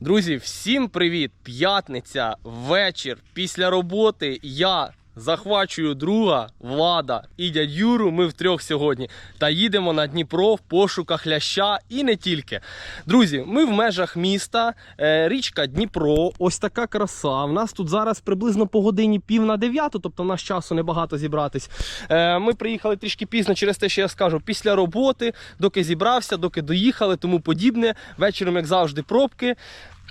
Друзі, всім привіт! П'ятниця, вечір. Після роботи я захвачую друга Влада і дядь Юру. Ми втрьох сьогодні та їдемо на Дніпро в пошуках ляща і не тільки. Друзі, ми в межах міста, е, річка Дніпро. Ось така краса. В нас тут зараз приблизно по годині пів на дев'яту, тобто в нас часу небагато зібратись. Е, Ми приїхали трішки пізно через те, що я скажу, після роботи, доки зібрався, доки доїхали, тому подібне. Вечором, як завжди, пробки.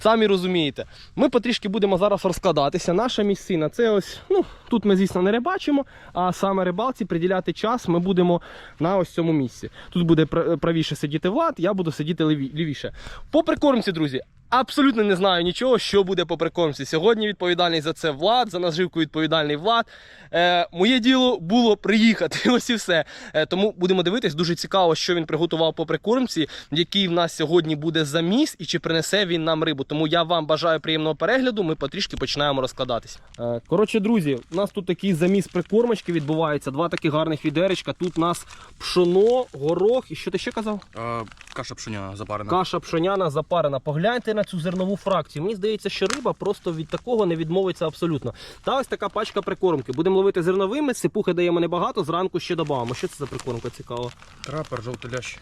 Самі розумієте, ми потрішки будемо зараз розкладатися. Наша місцина це ось, ну тут ми, звісно, не рибачимо, а саме рибалці приділяти час ми будемо на ось цьому місці. Тут буде правіше сидіти Влад, я буду сидіти ліві- лівіше. По прикормці, друзі, абсолютно не знаю нічого, що буде по прикормці. Сьогодні відповідальний за це Влад, за наживку відповідальний Влад. Е, моє діло було приїхати. Ось і все. Е, тому будемо дивитись. Дуже цікаво, що він приготував по прикормці, який в нас сьогодні буде заміс і чи принесе він нам рибу. Тому я вам бажаю приємного перегляду. Ми потрішки починаємо розкладатись. Е, коротше, друзі, у нас тут такий заміс прикормочки відбувається. Два таких гарних відеречка. Тут у нас пшоно, горох і що ти ще казав? А, каша пшеняна запарена. Каша пшоняна запарена. Погляньте на цю зернову фракцію. Мені здається, що риба просто від такого не відмовиться абсолютно. Та ось така пачка прикормки. Будемо ловити зерновими, сипухи даємо небагато, зранку ще додамо. Що це за прикормка цікава? Трапер, жовтий лящ.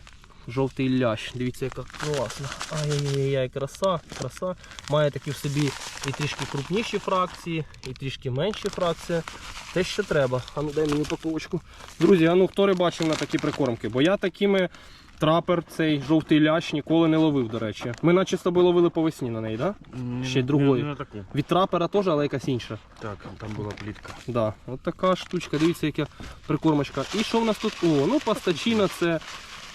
Жовтий лящ. Дивіться, яка класна. Ай-яй-яй, краса, краса. Має такі в собі і трішки крупніші фракції, і трішки менші фракції. Те, що треба. А ну дай мені упаковочку. Друзі, а ну хто рибачив на такі прикормки? Бо я такими трапер, цей жовтий лящ ніколи не ловив, до речі. Ми наче з тобою ловили по весні на неї, так? Да? Ще другої. Не, не таку. Від трапера теж, але якась інша. Так, там була плітка. Да, от така штучка, дивіться, яка прикормочка. І що в нас тут? О, ну пастачино це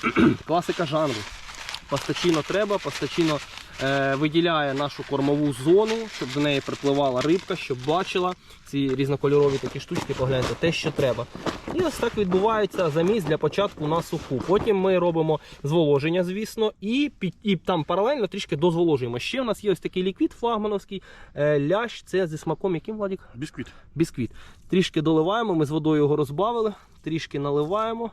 класика жанру. Пастачино треба, пастачино е, виділяє нашу кормову зону, щоб до неї припливала рибка, щоб бачила ці різнокольорові такі штучки, погляньте, те, що треба. І ось так відбувається заміс для початку на суху. Потім ми робимо зволоження, звісно, і, під, і там паралельно трішки дозволожуємо. Ще в нас є ось такий ліквід флагмановський, е, лящ, це зі смаком, яким Владік? Бісквіт. бісквіт. Трішки доливаємо, ми з водою його розбавили, трішки наливаємо.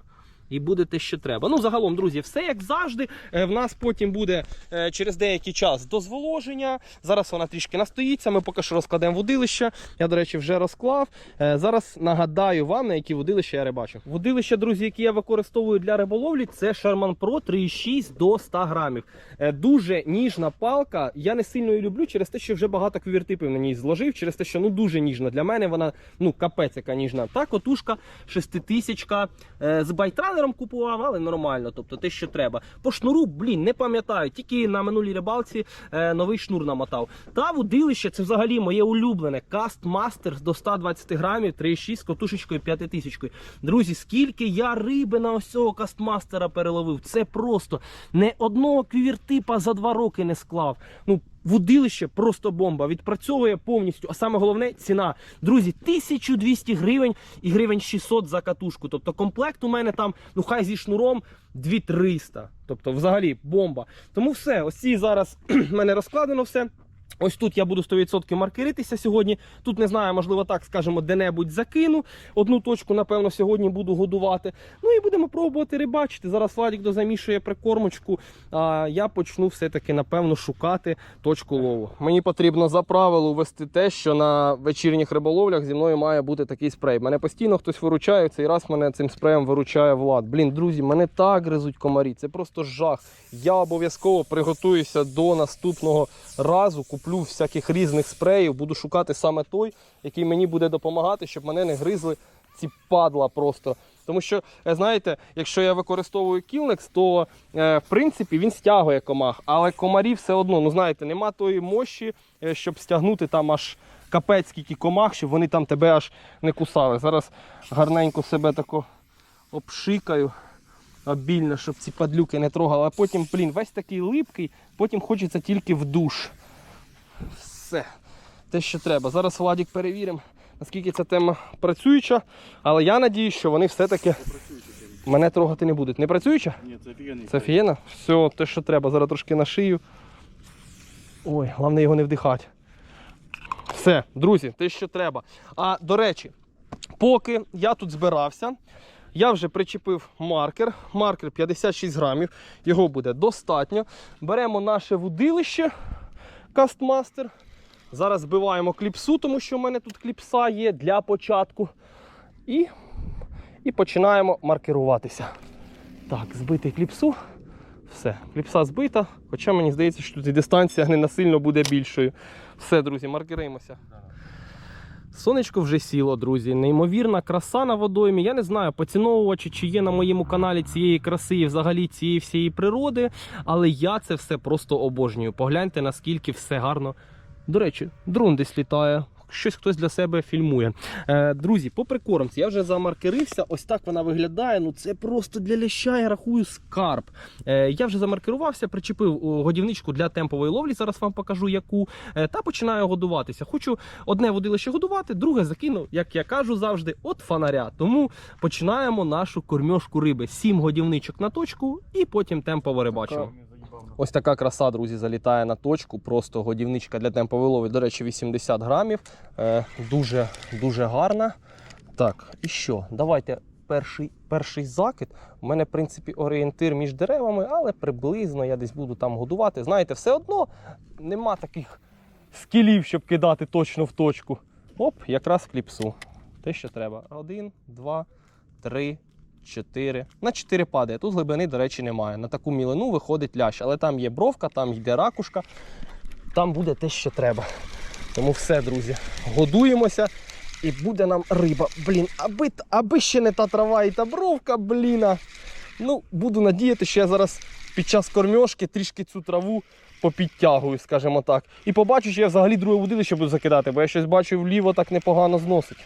І буде те, що треба. Ну, загалом, друзі, все як завжди. Е, В нас потім буде е, через деякий час дозволоження. Зараз вона трішки настоїться. Ми поки що розкладемо водилище. Я, до речі, вже розклав. Е, Зараз нагадаю вам, на які водилища я рибачу. Водилище, друзі, які я використовую для риболовлі, це Sherman Pro 3,6 до 100 грамів. Дуже ніжна палка. Я не сильно її люблю через те, що вже багато квівертипів на ній зложив, через те, що ну дуже ніжна. Для мене вона ну капець яка ніжна. Та котушка шеститисячка е, з байтралером купував, але нормально. Тобто те, що треба. По шнуру, блін, не пам'ятаю. Тільки на минулій рибалці е, новий шнур намотав. Та водилище це взагалі моє улюблене. Каст Мастер до 120 грамів, 3,6 з котушечкою 5000. Друзі, скільки я риби на ось цього кастмастера переловив. Це просто не одного квівертипа за два роки не склав. Ну, Вудилище просто бомба. Відпрацьовує повністю. А саме головне ціна. Друзі, 1200 гривень і гривень 600 за катушку. Тобто комплект у мене там, ну хай зі шнуром 2300. Тобто, взагалі, бомба. Тому все, ось ці зараз в мене розкладено все. Ось тут я буду 100% маркеритися сьогодні. Тут не знаю, можливо, так скажемо, де-небудь закину. Одну точку, напевно, сьогодні буду годувати. Ну і будемо пробувати рибачити. Зараз Владик дозамішує прикормочку. А я почну все-таки, напевно, шукати точку лову. Мені потрібно за правило ввести те, що на вечірніх риболовлях зі мною має бути такий спрей. Мене постійно хтось виручає. Цей раз мене цим спреєм виручає Влад. Блін, друзі, мене так гризуть комарі. Це просто жах. Я обов'язково приготуюся до наступного разу. Куплю всяких різних спреїв, буду шукати саме той, який мені буде допомагати, щоб мене не гризли ці падла просто. Тому що, е, знаєте, якщо я використовую кілнекс, то е, в принципі він стягує комах, але комарі все одно, ну знаєте, нема тої мощі, е, щоб стягнути там аж капець скільки комах, щоб вони там тебе аж не кусали. Зараз гарненько себе тако обшикаю обільно, щоб ці падлюки не трогали. А потім, блін, весь такий липкий, потім хочеться тільки в душ. Все. Те, що треба. Зараз Владік перевіримо, наскільки ця тема працююча, але я надію, що вони все-таки мене трогати не будуть. Не працююча? Ні, це офігенний. Це фієна? Все, те, що треба. Зараз трошки на шию. Ой, головне його не вдихати. Все, друзі, те, що треба. А до речі, поки я тут збирався, я вже причепив маркер. Маркер 56 грамів. Його буде достатньо. Беремо наше вудилище. Кастмастер. Зараз збиваємо кліпсу, тому що в мене тут кліпса є для початку. І, і починаємо маркеруватися. Так, збити кліпсу. Все, кліпса збита. Хоча мені здається, що тут і дистанція не насильно буде більшою. Все, друзі, маркеримося. Сонечко вже сіло, друзі. Неймовірна краса на водоймі. Я не знаю, поціновувачі, чи є на моєму каналі цієї краси і взагалі цієї всієї природи. Але я це все просто обожнюю. Погляньте, наскільки все гарно. До речі, дрон десь літає. Щось хтось для себе фільмує. Е, друзі, по прикормці, я вже замаркерився. Ось так вона виглядає. Ну це просто для ляща, я рахую, скарб. Е, я вже замаркерувався, причепив годівничку для темпової ловлі. Зараз вам покажу яку. Е, та починаю годуватися. Хочу одне водилище годувати, друге закину, як я кажу завжди, от фонаря. Тому починаємо нашу кормьошку риби. Сім годівничок на точку і потім темпово рибачимо. Ось така краса, друзі, залітає на точку. Просто годівничка для темпової. До речі, 80 грамів. Е, дуже, дуже гарна. Так, і що? Давайте перший, перший закид. У мене, в принципі, орієнтир між деревами, але приблизно я десь буду там годувати. Знаєте, все одно нема таких скілів, щоб кидати точно в точку. Оп, якраз кліпсу. Те, що треба. Один, два, три, чотири. На чотири падає. Тут глибини, до речі, немає. На таку мілину виходить лящ. Але там є бровка, там йде ракушка. Там буде те, що треба. Тому все, друзі, годуємося. І буде нам риба. Блін, аби, аби ще не та трава і та бровка, бліна. Ну, буду надіяти, що я зараз під час кормьошки трішки цю траву попідтягую, скажімо так. І побачу, що я взагалі друге водилище буду закидати, бо я щось бачу вліво так непогано зносить.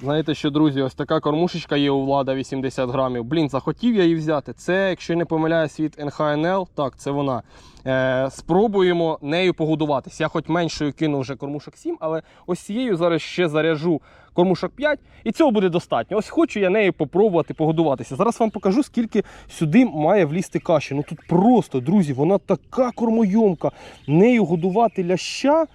Знаєте що, друзі, ось така кормушечка є у влада 80 грамів. Блін, захотів я її взяти. Це, якщо не помиляюсь, від НХНЛ, так, це вона. Е, спробуємо нею погодуватись. Я хоч меншою кину вже кормушок 7, але ось цією зараз ще заряжу кормушок 5, і цього буде достатньо. Ось хочу я нею попробувати погодуватися. Зараз вам покажу, скільки сюди має влізти каші. Ну тут просто, друзі, вона така кормойомка. Нею годувати ляща.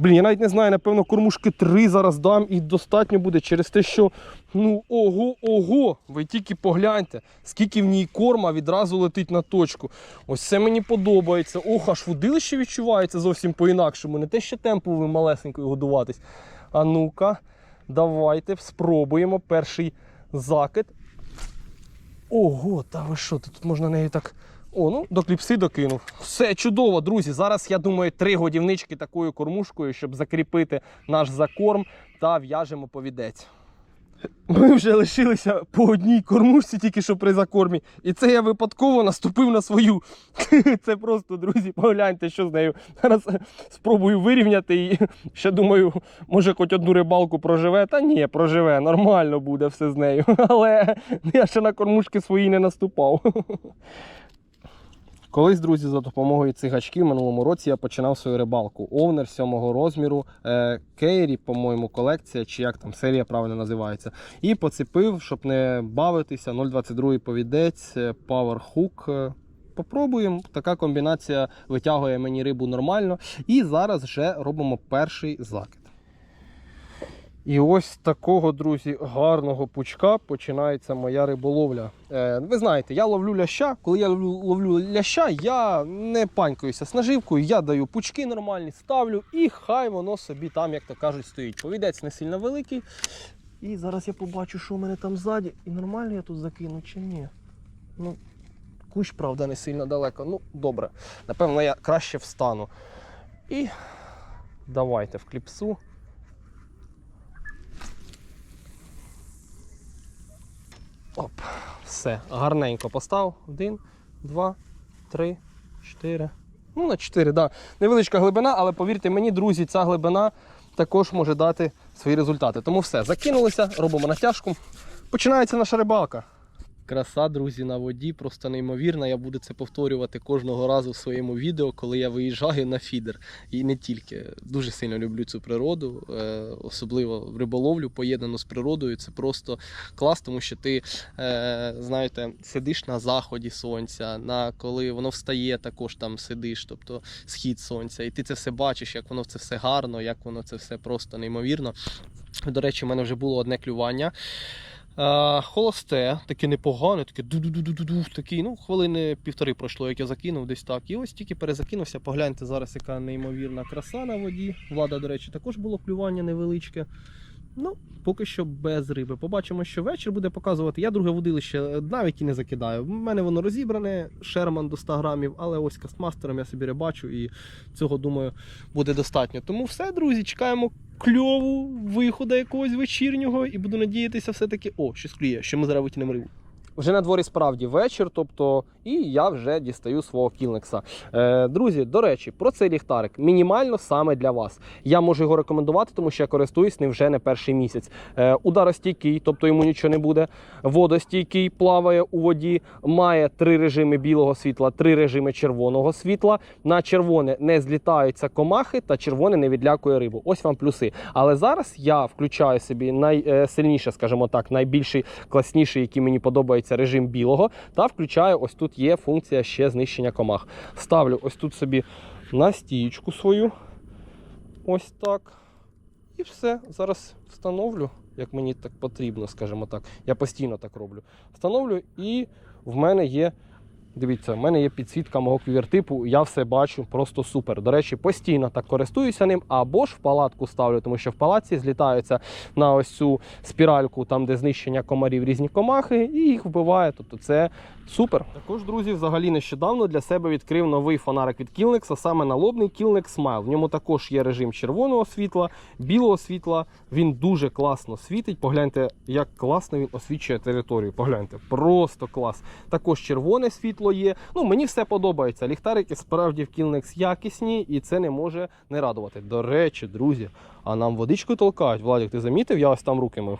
Блін, я навіть не знаю, напевно, кормушки три зараз дам і достатньо буде через те, що ну ого, ого, ви тільки погляньте, скільки в ній корма відразу летить на точку. Ось це мені подобається. Ох, аж водилище відчувається зовсім по-інакшому. Не те, що темповим малесенькою годуватись. А ну-ка, давайте спробуємо перший закид. Ого, та ви що, тут можна нею так. О, ну до кліпси докинув. Все чудово, друзі. Зараз я думаю, три годівнички такою кормушкою, щоб закріпити наш закорм та в'яжемо повідець. Ми вже лишилися по одній кормушці, тільки що при закормі. І це я випадково наступив на свою. Це просто, друзі, погляньте, що з нею. Зараз спробую вирівняти і ще думаю, може хоч одну рибалку проживе. Та ні, проживе, нормально буде все з нею. Але я ще на кормушки свої не наступав. Колись, друзі, за допомогою цих гачків минулому році я починав свою рибалку. Овнер сьомого розміру, е, Кейрі, по-моєму, колекція, чи як там серія правильно називається. І поцепив, щоб не бавитися, 0,22 повідець, е, Power. Е, Попробуємо. Така комбінація витягує мені рибу нормально. І зараз вже робимо перший закид. І ось такого, друзі, гарного пучка починається моя риболовля. Е, ви знаєте, я ловлю ляща. Коли я ловлю, ляща, я не панькаюся з наживкою, я даю пучки нормальні, ставлю і хай воно собі там, як то кажуть, стоїть. Повідець не сильно великий. І зараз я побачу, що у мене там ззаді. І нормально я тут закину чи ні. Ну, кущ, правда, не сильно далеко. Ну, добре. Напевно, я краще встану. І давайте в кліпсу. Оп, все, гарненько постав. Один, два, три, чотири. Ну, на чотири. Да. Невеличка глибина, але повірте мені, друзі, ця глибина також може дати свої результати. Тому все, закинулися, робимо натяжку. Починається наша рибалка. Краса, друзі, на воді просто неймовірна. Я буду це повторювати кожного разу в своєму відео, коли я виїжджаю на фідер. І не тільки. Дуже сильно люблю цю природу, е, особливо риболовлю поєднану з природою. Це просто клас, тому що ти, е, знаєте, сидиш на заході сонця, на коли воно встає, також там сидиш, тобто схід сонця, і ти це все бачиш, як воно це все гарно, як воно це все просто неймовірно. До речі, в мене вже було одне клювання. Е, холосте, таке непогане, таке ду-ду-ду-ду-ду, такий, ну, хвилини півтори пройшло, як я закинув десь так. І ось тільки перезакинувся. Погляньте зараз, яка неймовірна краса на воді. Влада, до речі, також було клювання невеличке. Ну, поки що без риби. Побачимо, що вечір буде показувати. Я друге водилище навіть і не закидаю. У мене воно розібране, шерман до 100 грамів, але ось кастмастером я собі рибачу і цього, думаю, буде достатньо. Тому все, друзі, чекаємо кльову виходу якогось вечірнього і буду надіятися, все-таки, о, щось клює, що ми зараз витягнемо рибу. Вже на дворі справді вечір, тобто, і я вже дістаю свого кілнекса. Е, друзі, до речі, про цей ліхтарик мінімально саме для вас. Я можу його рекомендувати, тому що я користуюсь ним вже не перший місяць. Е, ударостійкий, тобто йому нічого не буде. Водостійкий плаває у воді, має три режими білого світла, три режими червоного світла. На червоне не злітаються комахи, та червоне не відлякує рибу. Ось вам плюси. Але зараз я включаю собі найсильніше, скажімо так, найбільший класніший, який мені подобається, режим білого. Та включаю, ось тут є функція ще знищення комах. Ставлю ось тут собі на стієчку свою. Ось так. І все. Зараз встановлю, як мені так потрібно, скажімо так. Я постійно так роблю. Встановлю, і в мене є. Дивіться, в мене є підсвітка мого QR-типу, я все бачу, просто супер. До речі, постійно так користуюся ним, або ж в палатку ставлю, тому що в палатці злітаються на ось цю спіральку, там де знищення комарів різні комахи, і їх вбиває. Тобто це супер. Також, друзі, взагалі нещодавно для себе відкрив новий фонарик від Killnex, а саме налобний Killnex Smile. В ньому також є режим червоного світла, білого світла. Він дуже класно світить. Погляньте, як класно він освічує територію. Погляньте, просто клас. Також червоне світло є. Ну, мені все подобається. Ліхтарики справді в Killnex якісні, і це не може не радувати. До речі, друзі, а нам водичку толкають. Владик, ти замітив? Я ось там руки мив.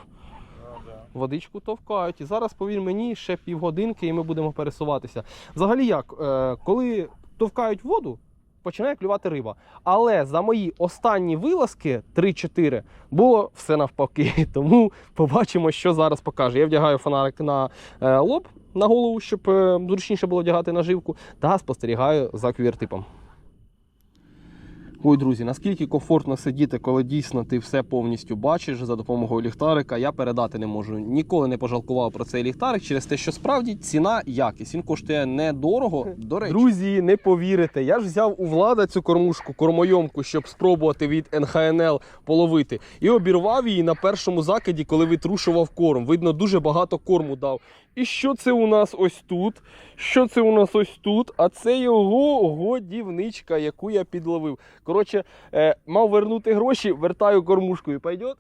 Водичку товкають. І зараз, повір мені, ще півгодинки, і ми будемо пересуватися. Взагалі як, е, коли товкають воду, починає клювати риба. Але за мої останні вилазки 3-4 було все навпаки. Тому побачимо, що зараз покаже. Я вдягаю фонарик на е, лоб, на голову, щоб е, зручніше було вдягати наживку, та спостерігаю за QR-типом. Ой, друзі, наскільки комфортно сидіти, коли дійсно ти все повністю бачиш за допомогою ліхтарика, я передати не можу. Ніколи не пожалкував про цей ліхтарик через те, що справді ціна якість. Він коштує недорого. До речі, друзі, не повірите. Я ж взяв у влада цю кормушку, кормойомку, щоб спробувати від НХНЛ половити, і обірвав її на першому закиді, коли витрушував корм. Видно, дуже багато корму дав. І що це у нас ось тут? Що це у нас ось тут? А це його годівничка, яку я підловив. Коротше, е, мав вернути гроші, вертаю кормушкою. Пойдет?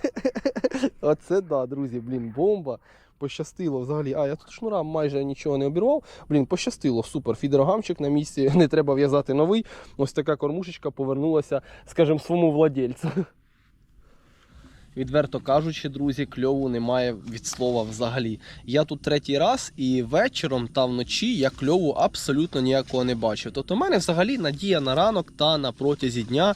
Оце да, друзі, блін, бомба. Пощастило взагалі. А, я тут шнура майже нічого не обірвав. Блін, пощастило, супер. Фідерогамчик на місці, не треба в'язати новий. Ось така кормушечка повернулася, скажімо, своєму владельцю. Відверто кажучи, друзі, кльову немає від слова взагалі. Я тут третій раз і вечором та вночі я кльову абсолютно ніякого не бачив. Тобто, в мене взагалі надія на ранок та на протязі дня.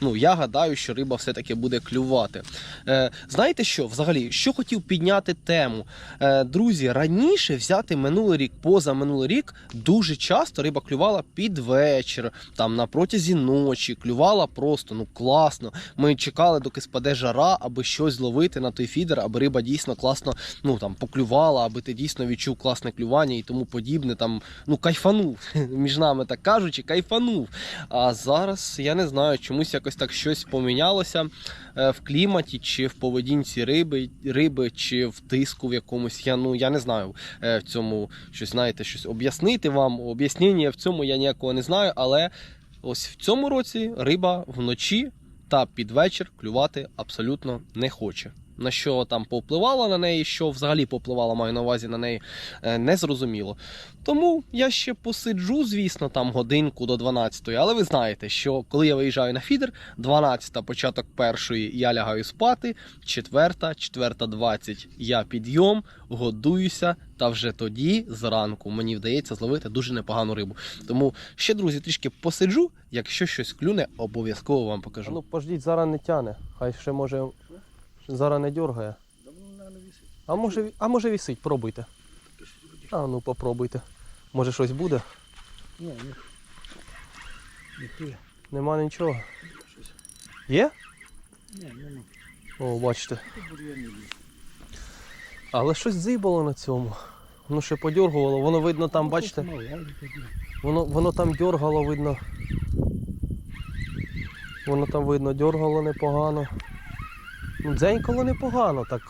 Ну, я гадаю, що риба все-таки буде клювати. Е, знаєте що? Взагалі, що хотів підняти тему? Е, друзі, раніше взяти минулий рік, поза минулий рік, дуже часто риба клювала під вечір, там на протязі ночі, клювала просто ну класно. Ми чекали, доки спаде жара, аби щось зловити на той фідер, аби риба дійсно класно ну, там, поклювала, аби ти дійсно відчув класне клювання і тому подібне. Там, ну, кайфанув. Між нами так кажучи, кайфанув. А зараз я не знаю, чомусь якось так щось помінялося е, в кліматі, чи в поведінці риби, риби, чи в тиску в якомусь. Я ну я не знаю е, в цьому щось, знаєте, щось об'яснити вам. Об'яснення в цьому я ніякого не знаю, але ось в цьому році риба вночі та під вечір клювати абсолютно не хоче. На що там повпливало на неї, що взагалі повпливало, маю на увазі на неї, е, не зрозуміло. Тому я ще посиджу, звісно, там годинку до 12 але ви знаєте, що коли я виїжджаю на фідер, 12 початок першої я лягаю спати, четверта, четверта 20 я підйом, годуюся, та вже тоді зранку мені вдається зловити дуже непогану рибу. Тому ще, друзі, трішки посиджу, якщо щось клюне, обов'язково вам покажу. Ну, пождіть, зараз не тяне. Хай ще може зараз не дергає. А може, а може вісить, пробуйте. А ну попробуйте. Може щось буде? Ні, ні. Нема нічого. Є? Ні, нема. О, бачите. Але щось дзибало на цьому. Воно ще подергувало, воно видно там, бачите, воно, воно там дергало, видно. Воно там видно, дергало непогано. Ну, дзенькало непогано так.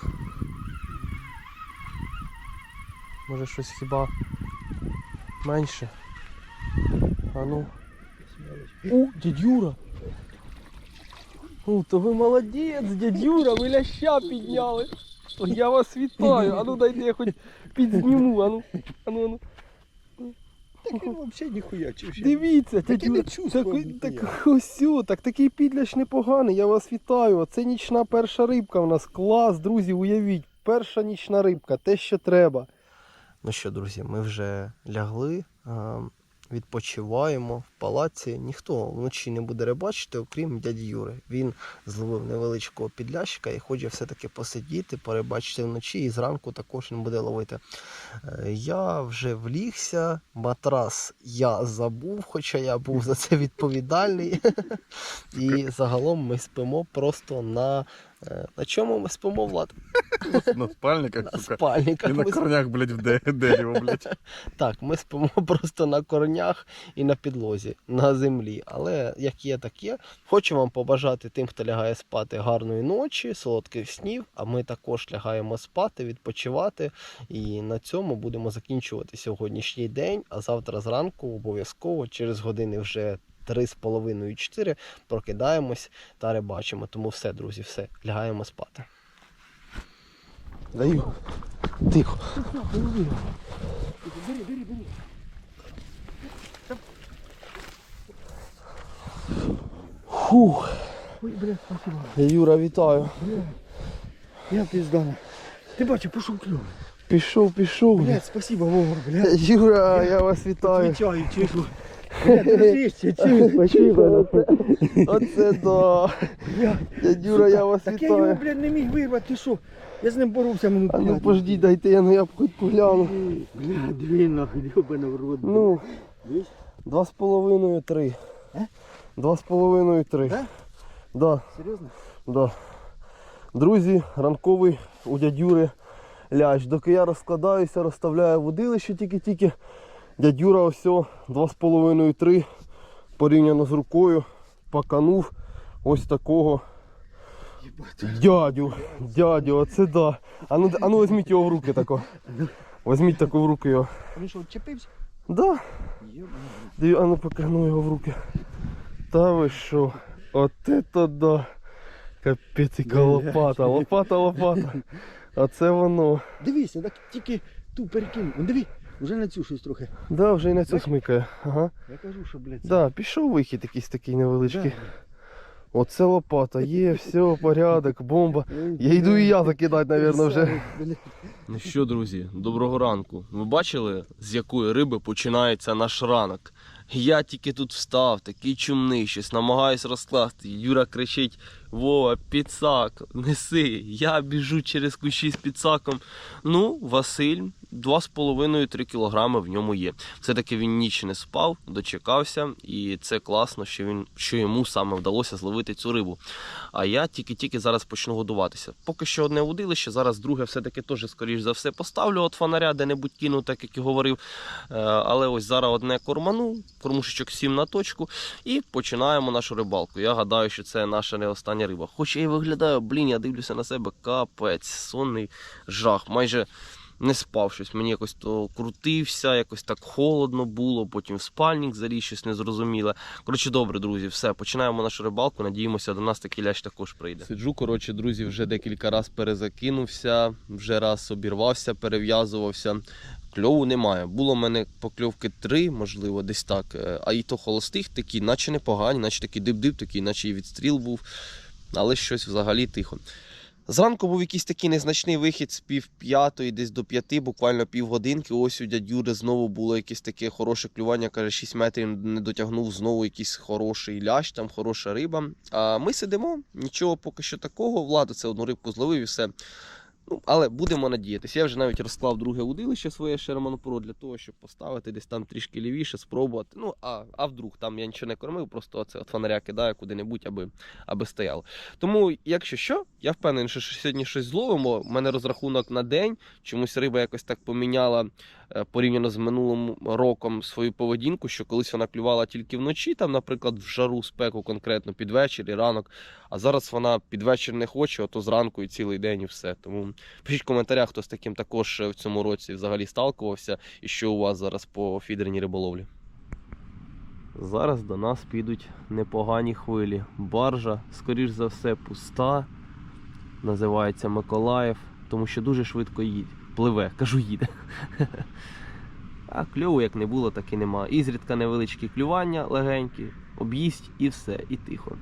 Може щось хіба менше. А ну. У, дядь Юра! У, то ви молодець, дядь Юра, ви ляща підняли. О, Я вас вітаю. А ну дайте я хоч підзніму. А ну, а ну, а ну. Так він взагалі ніхуя чувствує. Дивіться, Так я не чувствую так, ніхуя. так ось, так такий підляш непоганий, я вас вітаю. Це нічна перша рибка в нас. Клас, друзі, уявіть. Перша нічна рибка, те, що треба. Ну що, друзі, ми вже лягли, а, відпочиваємо в палаці. Ніхто вночі не буде рибачити, окрім дяді Юри. Він зловив невеличкого підлящика і хоче все-таки посидіти, порибачити вночі, і зранку також він буде ловити. Е, Я вже влігся, матрас я забув, хоча я був за це відповідальний. І загалом ми спимо просто на. Е, На чому ми спимо, Влад? На спальниках, На сука. спальниках. І на Ми корнях, блядь, в де- дерево, блядь. Так, ми спимо просто на корнях і на підлозі, на землі. Але як є, так є. Хочу вам побажати тим, хто лягає спати гарної ночі, солодких снів. А ми також лягаємо спати, відпочивати. І на цьому будемо закінчувати сьогоднішній день. А завтра зранку обов'язково через години вже. 3,5-4 прокидаємось та рибачимо. Тому все, друзі, все, лягаємо спати. Даю. Тихо. Бери, бери, бери. Фух. Ой, бля, спасибо. Юра, вітаю. Я пиздана. Ти бачиш, пішов кльов. Пішов, пішов. Блядь, спасибо, Вова, блядь. Юра, я вас вітаю. Отвечаю, чешу. Спасибо. Оце да. Дядь я вас Так я його, вітаю. блядь, не міг вирвати, ти що? Я з ним боровся минут А ну п'ять. пожди, дайте я, ну я б хоч погляну. Бля, дві нахуй, ёбана в рот. Ну, два з половиною, три. Е? Два з половиною, три. Да? Да, Серйозно? да. Друзі, ранковий у дядь Юри лящ. Доки я розкладаюся, розставляю водилище тільки-тільки. Дядь Юра ось о, два з половиною, три. Порівняно з рукою. Паканув ось такого Дядю, дядю, оце да. А ну, а ну візьміть його в руки тако. Візьміть тако в руки його. Він що, чепився? Да. Диві, а ну покажу його в руки. Та ви що? От это да. Капець, яка лопата, лопата, лопата. А це воно. Дивися, так тільки ту перекинь. Диви, вже на цю щось трохи. Да, вже і на цю смикає. Ага. Я кажу, що, блядь, це- Да, пішов вихід якийсь такий невеличкий. Да. Оце лопата, є, все, порядок, бомба. Я йду і я закидати, напевно, вже. Ну що, друзі, доброго ранку. Ви бачили, з якої риби починається наш ранок? Я тільки тут встав, такий чумний, щось намагаюсь розкласти. Юра кричить: Вова, підсак, неси. Я біжу через кущі з підсаком. Ну, Василь, 2,5-3 кілограми в ньому є. Все-таки він ніч не спав, дочекався, і це класно, що він що йому саме вдалося зловити цю рибу. А я тільки-тільки зараз почну годуватися. Поки що одне удилище, зараз друге все-таки теж, скоріш за все, поставлю от фонаря, де-небудь кину, так як і говорив. Е, Але ось зараз одне корману, кормушечок 7 на точку, і починаємо нашу рибалку. Я гадаю, що це наша не остання риба. Хоч я і виглядаю, блін, я дивлюся на себе, капець, сонний жах. Майже не спав щось. Мені якось то крутився, якось так холодно було, потім в спальник заліз, щось незрозуміле. Коротше, добре, друзі, все, починаємо нашу рибалку. Надіємося, до нас такий лящ також прийде. Сиджу, коротше, друзі, вже декілька разів перезакинувся, вже раз обірвався, перев'язувався. Кльову немає. Було в мене покльовки три, можливо, десь так. Е, А і то холостих такі, наче непогані, наче такий диб-диб, такий, наче і відстріл був, але щось взагалі тихо. Зранку був якийсь такий незначний вихід з пів п'ятої, десь до п'яти, буквально півгодинки. Ось у дядь Юри знову було якесь таке хороше клювання, каже, 6 метрів не дотягнув, знову якийсь хороший лящ, там хороша риба. А ми сидимо, нічого поки що такого. Влада це одну рибку зловив і все. Ну, але будемо надіятися. Я вже навіть розклав друге удилище своє Pro для того, щоб поставити десь там трішки лівіше, спробувати. Ну, а, а вдруг там я нічого не кормив, просто це от фонаря кидаю куди-небудь, аби, аби стояло. Тому, якщо що, я впевнений, що сьогодні щось зловимо. У мене розрахунок на день. Чомусь риба якось так поміняла порівняно з минулим роком свою поведінку, що колись вона клювала тільки вночі, там, наприклад, в жару спеку конкретно під вечір і ранок. А зараз вона під вечір не хоче, ото зранку і цілий день і все. Тому пишіть в коментарях, хто з таким також е, в цьому році взагалі сталкувався, і що у вас зараз по фідерній риболовлі. Зараз до нас підуть непогані хвилі. Баржа, скоріш за все, пуста. Називається Миколаїв, тому що дуже швидко їде. Пливе, кажу, їде. А кльову як не було, так і нема. Ізрідка невеличкі клювання легенькі, об'їсть і все, і тихо.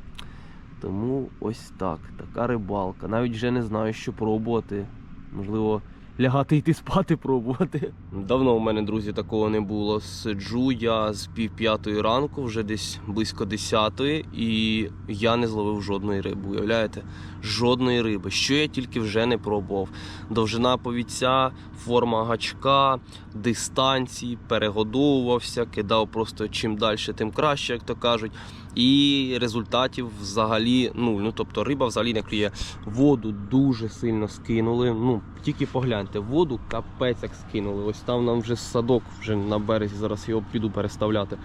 Тому ось так, така рибалка. Навіть вже не знаю, що пробувати. Можливо, лягати йти спати пробувати. Давно у мене, друзі, такого не було. Сиджу я з пів п'ятої ранку, вже десь близько десятої, і я не зловив жодної риби. Уявляєте? Жодної риби. Що я тільки вже не пробував. Довжина повіця, форма гачка, дистанції, перегодовувався, кидав просто чим далі, тим краще, як то кажуть. І результатів взагалі нуль. Ну тобто риба взагалі не клює. Воду дуже сильно скинули. Ну тільки погляньте, воду капець як скинули. Ось там нам вже садок вже на березі. Зараз його піду переставляти.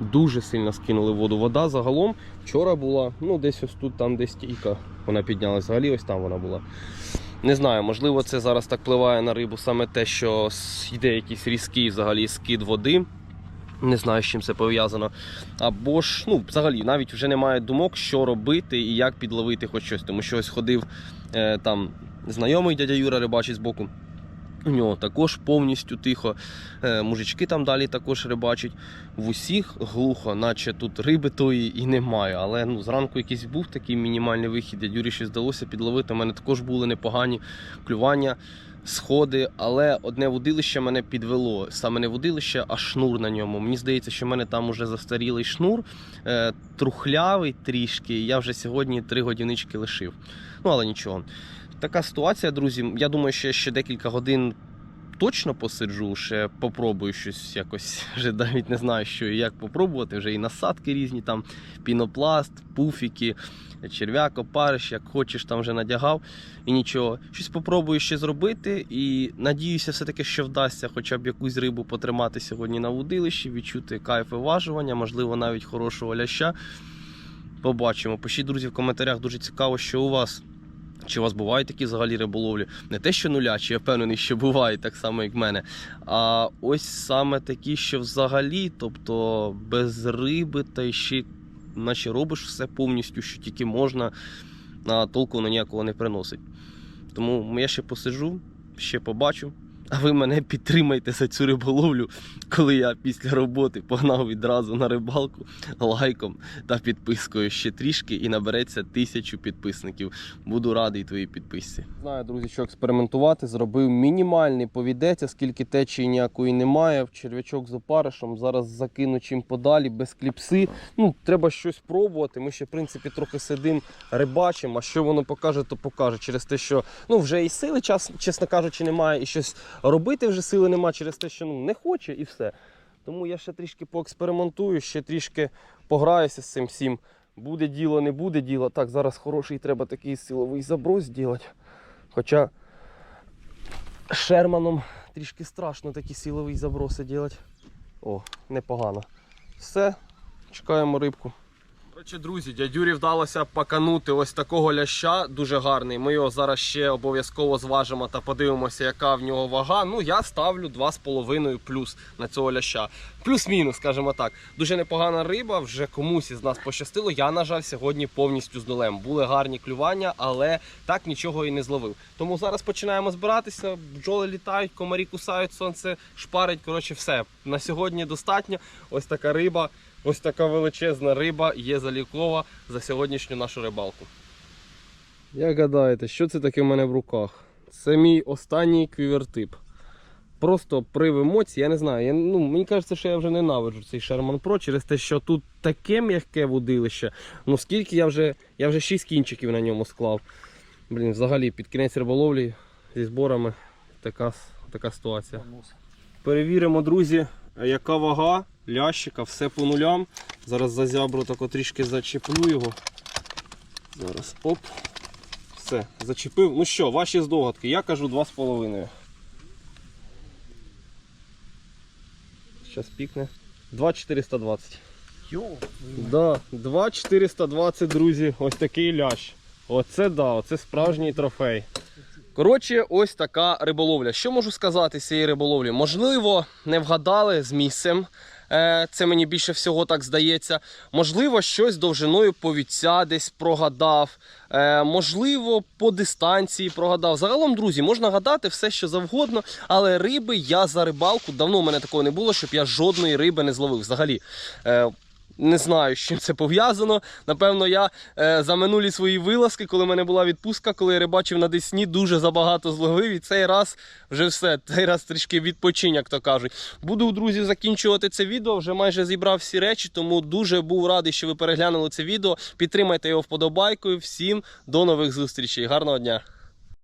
Дуже сильно скинули воду. Вода загалом вчора була, ну десь ось тут, там де стійка. Вона піднялась. Взагалі ось там вона була. Не знаю, можливо, це зараз так впливає на рибу саме те, що йде якийсь різкий взагалі скид води. Не знаю, з чим це пов'язано. Або ж, ну, взагалі, навіть вже немає думок, що робити і як підловити хоч щось. Тому що ось ходив е, там знайомий дядя Юра рибачить збоку. У нього також повністю тихо. Е, мужички там далі також рибачать. В усіх глухо, наче тут риби тої і немає. Але ну, зранку якийсь був такий мінімальний вихід. Юрі щось вдалося підловити. У мене також були непогані клювання, сходи. Але одне вудилище мене підвело. Саме не вудилище, а шнур на ньому. Мені здається, що в мене там уже застарілий шнур, е, трухлявий трішки. Я вже сьогодні три годинички лишив. Ну, але нічого. Така ситуація, друзі. Я думаю, що ще декілька годин точно посиджу, ще попробую щось якось. Вже навіть не знаю, що і як попробувати. Вже і насадки різні, там пінопласт, пуфіки, черв'як, опариш, як хочеш, там вже надягав і нічого. Щось попробую ще зробити. І надіюся, все-таки, що вдасться хоча б якусь рибу потримати сьогодні на вудилищі, відчути кайф виважування, можливо, навіть хорошого ляща. Побачимо. Пишіть, друзі, в коментарях. Дуже цікаво, що у вас. Чи у вас бувають такі взагалі риболовлі? Не те, що нулячі, я впевнений, що бувають так само, як в мене. А ось саме такі, що взагалі, тобто без риби, та ще наче робиш все повністю, що тільки можна, а толку на ніякого не приносить. Тому я ще посижу, ще побачу. А ви мене підтримайте за цю риболовлю, коли я після роботи погнав відразу на рибалку лайком та підпискою ще трішки і набереться тисячу підписників. Буду радий твоїй підписці. Знаю, друзі, що експериментувати. Зробив мінімальний повідець, оскільки течії ніякої немає. В черв'ячок з опаришем. Зараз закину чим подалі, без кліпси. Ну, треба щось пробувати. Ми ще, в принципі, трохи сидимо, рибачимо. А що воно покаже, то покаже. Через те, що ну, вже і сили, час, чесно кажучи, немає, і щось робити вже сили немає через те, що ну, не хоче і все. Тому я ще трішки поекспериментую, ще трішки пограюся з цим всім. Буде діло, не буде діло. Так, зараз хороший треба такий силовий заброс зробити. Хоча Шерманом трішки страшно такі силові заброси робити. О, непогано. Все, чекаємо рибку. Коротше, друзі, дядюрі вдалося паканути ось такого ляща, дуже гарний. Ми його зараз ще обов'язково зважимо та подивимося, яка в нього вага. Ну, я ставлю 2,5 плюс на цього ляща. Плюс-мінус, скажімо так. Дуже непогана риба, вже комусь із нас пощастило. Я, на жаль, сьогодні повністю з нулем. Були гарні клювання, але так нічого і не зловив. Тому зараз починаємо збиратися. Бджоли літають, комарі кусають, сонце шпарить. Коротше, все. На сьогодні достатньо. Ось така риба. Ось така величезна риба є залікова за сьогоднішню нашу рибалку. Як гадаєте, що це таке в мене в руках? Це мій останній квівертип. Просто прив емоцій, я не знаю. Я, ну, мені кажеться, що я вже ненавиджу цей Sherman Pro через те, що тут таке м'яке вудилище. Ну скільки я вже. Я вже 6 кінчиків на ньому склав. Блін, взагалі під кінець риболовлі зі зборами така, така ситуація. Перевіримо, друзі, яка вага лящика, все по нулям. Зараз за зябру тако трішки зачеплю його. Зараз оп. Все, зачепив. Ну що, ваші здогадки. Я кажу 2,5. Зараз пікне. 2,420. Йо. Да, 2,420, друзі. Ось такий лящ. Оце да, оце справжній трофей. Коротше, ось така риболовля. Що можу сказати з цієї риболовлі? Можливо, не вгадали з місцем. Е, Це мені більше всього так здається. Можливо, щось довжиною повіця десь прогадав. Е, Можливо, по дистанції прогадав. Загалом, друзі, можна гадати все, що завгодно, але риби я за рибалку давно в мене такого не було, щоб я жодної риби не зловив. Взагалі. Не знаю, з чим це пов'язано. Напевно, я е, за минулі свої вилазки, коли в мене була відпустка, коли я рибачив на Десні, дуже забагато зловив. І цей раз вже все. Цей раз трішки відпочинь, як то кажуть. Буду, друзі, закінчувати це відео. Вже майже зібрав всі речі, тому дуже був радий, що ви переглянули це відео. Підтримайте його вподобайкою. Всім до нових зустрічей. Гарного дня!